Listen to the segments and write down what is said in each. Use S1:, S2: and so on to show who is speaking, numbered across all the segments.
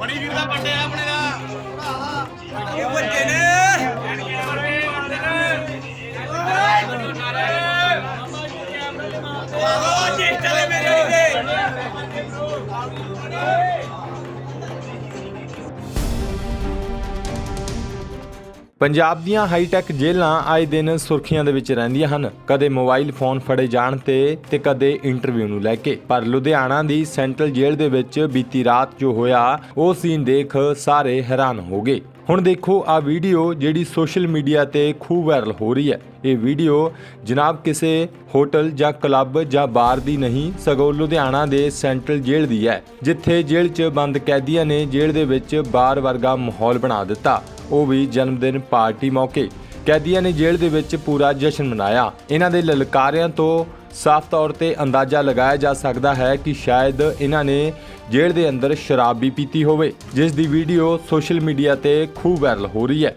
S1: ਬਣੀ ਵੀਰ ਦਾ
S2: ਪੱਟਿਆ ਆਪਣੇ ਦਾ। ਇਹ ਵੱਜੇ ਨੇ।
S3: ਪੰਜਾਬ ਦੀਆਂ ਹਾਈਟੈਕ ਜੇਲ੍ਹਾਂ ਆਏ ਦਿਨ ਸੁਰਖੀਆਂ ਦੇ ਵਿੱਚ ਰਹਿੰਦੀਆਂ ਹਨ। ਕਦੇ ਮੋਬਾਈਲ ਫੋਨ ਫੜੇ ਜਾਣ ਤੇ ਤੇ ਕਦੇ ਇੰਟਰਵਿਊ ਨੂੰ ਲੈ ਕੇ। ਪਰ ਲੁਧਿਆਣਾ ਦੀ ਸੈਂਟਰਲ ਜੇਲ੍ਹ ਦੇ ਵਿੱਚ ਬੀਤੀ ਰਾਤ ਜੋ ਹੋਇਆ, ਉਹ ਸੀਨ ਦੇਖ ਸਾਰੇ ਹੈਰਾਨ ਹੋ ਗਏ। ਹੁਣ ਦੇਖੋ ਆ ਵੀਡੀਓ ਜਿਹੜੀ ਸੋਸ਼ਲ ਮੀਡੀਆ ਤੇ ਖੂਬ ਵਾਇਰਲ ਹੋ ਰਹੀ ਹੈ। ਇਹ ਵੀਡੀਓ ਜਨਾਬ ਕਿਸੇ ਹੋਟਲ ਜਾਂ ਕਲੱਬ ਜਾਂ ਬਾਰ ਦੀ ਨਹੀਂ, ਸਗੋਂ ਲੁਧਿਆਣਾ ਦੇ ਸੈਂਟਰਲ ਜੇਲ੍ਹ ਦੀ ਹੈ, ਜਿੱਥੇ ਜੇਲ੍ਹ 'ਚ ਬੰਦ ਕੈਦੀਆਂ ਨੇ ਜੇਲ੍ਹ ਦੇ ਵਿੱਚ ਬਾਰ ਵਰਗਾ ਮਾਹੌਲ ਬਣਾ ਦਿੱਤਾ। ਉਹ ਵੀ ਜਨਮ ਦਿਨ ਪਾਰਟੀ ਮੌਕੇ। ਕੈਦੀਆਂ ਨੇ ਜੇਲ੍ਹ ਦੇ ਵਿੱਚ ਪੂਰਾ ਜਸ਼ਨ ਮਨਾਇਆ। ਇਹਨਾਂ ਦੇ ਲਲਕਾਰਿਆਂ ਤੋਂ ਸਾਫ਼ ਤੌਰ ਤੇ ਅੰਦਾਜ਼ਾ ਲਗਾਇਆ ਜਾ ਸਕਦਾ ਹੈ ਕਿ ਸ਼ਾਇਦ ਇਹਨਾਂ ਨੇ ਜੇਲ੍ਹ ਦੇ ਅੰਦਰ ਸ਼ਰਾਬ ਵੀ ਪੀਤੀ ਹੋਵੇ। ਜਿਸ ਦੀ ਵੀਡੀਓ ਸੋਸ਼ਲ ਮੀਡੀਆ ਤੇ ਖੂਬ ਵਾਇਰਲ ਹੋ ਰਹੀ ਹੈ।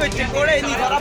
S2: ਨੇ ਵਿੱਚ ਕੋਲੇ ਨਹੀਂ ਸਾਰਾ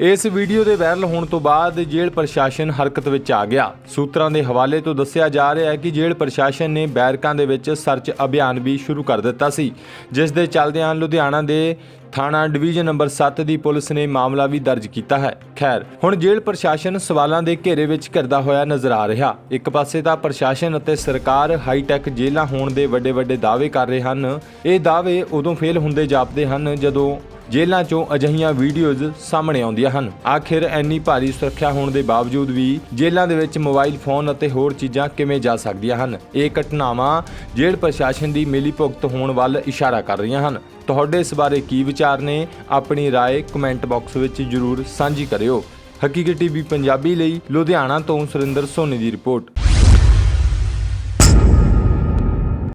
S3: ਇਸ ਵੀਡੀਓ ਦੇ ਵਾਇਰਲ ਹੋਣ ਤੋਂ ਬਾਅਦ ਜੇਲ੍ਹ ਪ੍ਰਸ਼ਾਸਨ ਹਰਕਤ ਵਿੱਚ ਆ ਗਿਆ। ਸੂਤਰਾਂ ਦੇ ਹਵਾਲੇ ਤੋਂ ਦੱਸਿਆ ਜਾ ਰਿਹਾ ਹੈ ਕਿ ਜੇਲ੍ਹ ਪ੍ਰਸ਼ਾਸਨ ਨੇ ਬੈਰਕਾਂ ਦੇ ਵਿੱਚ ਸਰਚ ਅਭਿਆਨ ਵੀ ਸ਼ੁਰੂ ਕਰ ਦਿੱਤਾ ਸੀ, ਜਿਸ ਦੇ ਚੱਲਦਿਆਂ ਲੁਧਿਆਣਾ ਦੇ ਥਾਣਾ ਡਿਵੀਜ਼ਨ ਨੰਬਰ 7 ਦੀ ਪੁਲਿਸ ਨੇ ਮਾਮਲਾ ਵੀ ਦਰਜ ਕੀਤਾ ਹੈ। ਖੈਰ, ਹੁਣ ਜੇਲ੍ਹ ਪ੍ਰਸ਼ਾਸਨ ਸਵਾਲਾਂ ਦੇ ਘੇਰੇ ਵਿੱਚ ਘਿਰਦਾ ਹੋਇਆ ਨਜ਼ਰ ਆ ਰਿਹਾ। ਇੱਕ ਪਾਸੇ ਤਾਂ ਪ੍ਰਸ਼ਾਸਨ ਅਤੇ ਸਰਕਾਰ ਹਾਈਟੈਕ ਜੇਲ੍ਹਾਂ ਹੋਣ ਦੇ ਵੱਡੇ ਵੱਡੇ ਦਾਅਵੇ ਕਰ ਰਹੇ ਹਨ। ਇਹ ਦਾਅਵੇ ਉਦੋਂ ਫੇਲ ਹੁੰਦੇ ਜਾਪਦੇ ਹਨ ਜਦੋਂ ਜੇਲ੍ਹਾਂ 'ਚੋਂ ਅਜਿਹੀਆਂ ਵੀਡੀਓਜ਼ ਸਾਹਮਣੇ ਆਉਂਦੀਆਂ ਹਨ ਆਖਿਰ ਇੰਨੀ ਭਾਰੀ ਸੁਰੱਖਿਆ ਹੋਣ ਦੇ ਬਾਵਜੂਦ ਵੀ ਜੇਲ੍ਹਾਂ ਦੇ ਵਿੱਚ ਮੋਬਾਈਲ ਫੋਨ ਅਤੇ ਹੋਰ ਚੀਜ਼ਾਂ ਕਿਵੇਂ ਜਾ ਸਕਦੀਆਂ ਹਨ ਇਹ ਘਟਨਾਵਾਂ ਜੇਲ੍ਹ ਪ੍ਰਸ਼ਾਸਨ ਦੀ ਮਿਲੀ ਭੁਗਤ ਹੋਣ ਵੱਲ ਇਸ਼ਾਰਾ ਕਰ ਰਹੀਆਂ ਹਨ ਤੁਹਾਡੇ ਇਸ ਬਾਰੇ ਕੀ ਵਿਚਾਰ ਨੇ ਆਪਣੀ رائے ਕਮੈਂਟ ਬਾਕਸ ਵਿੱਚ ਜਰੂਰ ਸਾਂਝੀ ਕਰਿਓ ਹਕੀਕਤ ਟੀਵੀ ਪੰਜਾਬੀ ਲਈ ਲੁਧਿਆਣਾ ਤੋਂ ਸੁਰਿੰਦਰ ਸੋਨੀ ਦੀ ਰਿਪੋਰਟ